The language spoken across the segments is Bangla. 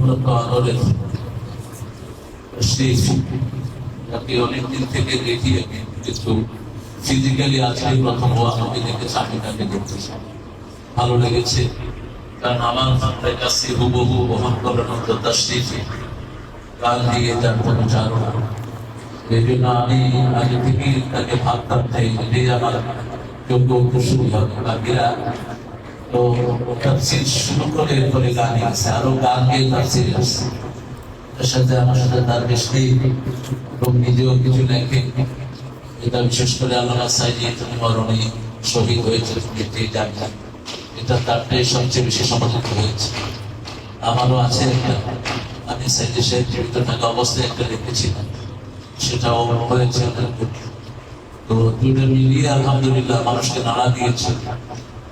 অত্যন্ত আদরের সেই তাকে অনেকদিন থেকে দেখি কিন্তু ফিজিক্যালি প্রথম আমাকে দেখতেছি ভালো লেগেছে, কারণ আমার কাছে হুবহু বহন মতো তশরিফে গান দিয়ে তার এই জন্য আমি আগে তাকে ভাবতাম যে আমার যোগ্য কুসুম হবে তো তাফসির শুরু করে এরপরে গান আছে আরও গান গিয়ে তাফসির আছে এর সাথে আমার সাথে তার বেশ এবং নিজেও কিছু লেখে। এটা বিশেষ করে আল্লাহ সাইদি তুমি মরণে শহীদ হয়েছে এটাই জানি এটা তারটাই সবচেয়ে বেশি সমাধিত হয়েছে। আমারও আছে একটা। আমি সাইদি সাহেব জীবিত থাকা অবস্থায় একটা লিখেছিলাম সেটাও হয়েছে। তো দুটো মিলিয়ে আলহামদুলিল্লাহ মানুষকে নাড়া দিয়েছে।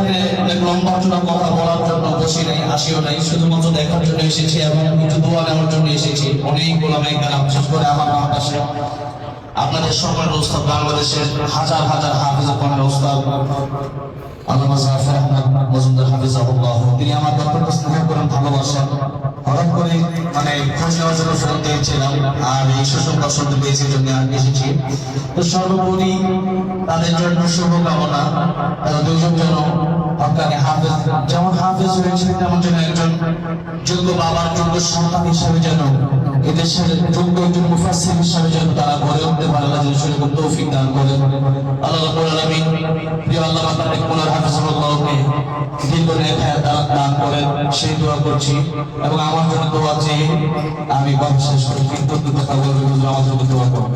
অনেক লম্বা বিশেষ করে আমার আসে আপনাদের সকলের উস্তাদ, বাংলাদেশের হাজার হাজার হাফিজ কোরআনের উস্তাদ, আল্লামা জাফর আহমদ মজুমদার তিনি আমার খোঁজ জন্য ফোন দিয়েছিলাম আর এই সুসংবাদ শুনতে পেয়েছি জন্য আমি এসেছি। তো সর্বোপরি তাদের জন্য শুভকামনা, তারা দুজন যেন হকানি হাফেজ, যেমন হাফেজ হয়েছে, তেমন যেন একজন যোগ্য বাবার, যোগ্য সন্তান হিসাবে যেন এদেশের যোগ্য একজন মুফাসসির হিসাবে যেন তারা গড়ে উঠতে পারে, আল্লাহ তৌফিক দান করে আল্লাহ রাব্বুল আলামিন, প্রিয় আল্লাহ হাফিজুল্লাহকে দীর্ঘ নেখায় দান দান করেন সেই দোয়া করছি এবং আমার জন্য দোয়া চেয়ে আমি কথা শেষ করে কৃতজ্ঞতা বলবো হুজুর আমার জন্য দোয়া করুন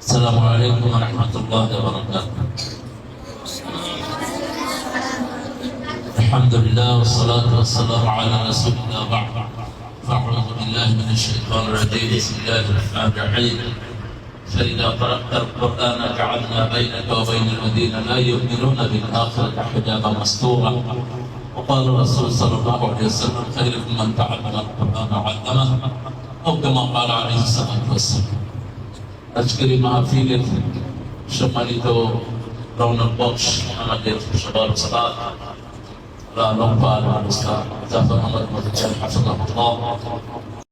السلام عليكم ورحمة الله وبركاته الحمد لله والصلاة والسلام على رسول الله بعد فأعوذ بالله من الشيطان الرجيم بسم الله الرحمن الرحيم فإذا قرأت القرآن جعلنا بينك وبين الذين لا يؤمنون بالآخرة حجابا مستورا وقال الرسول صلى الله عليه وسلم خيركم من تعلم القرآن وعلمه أو كما قال عليه الصلاة والسلام আজকের এই মাহফিলের সম্মানিত রৌনক বক্স আমাদের সবার সালাদ লম্বা জাফর আহমদ মহাজন হাফিজাহুল্লাহ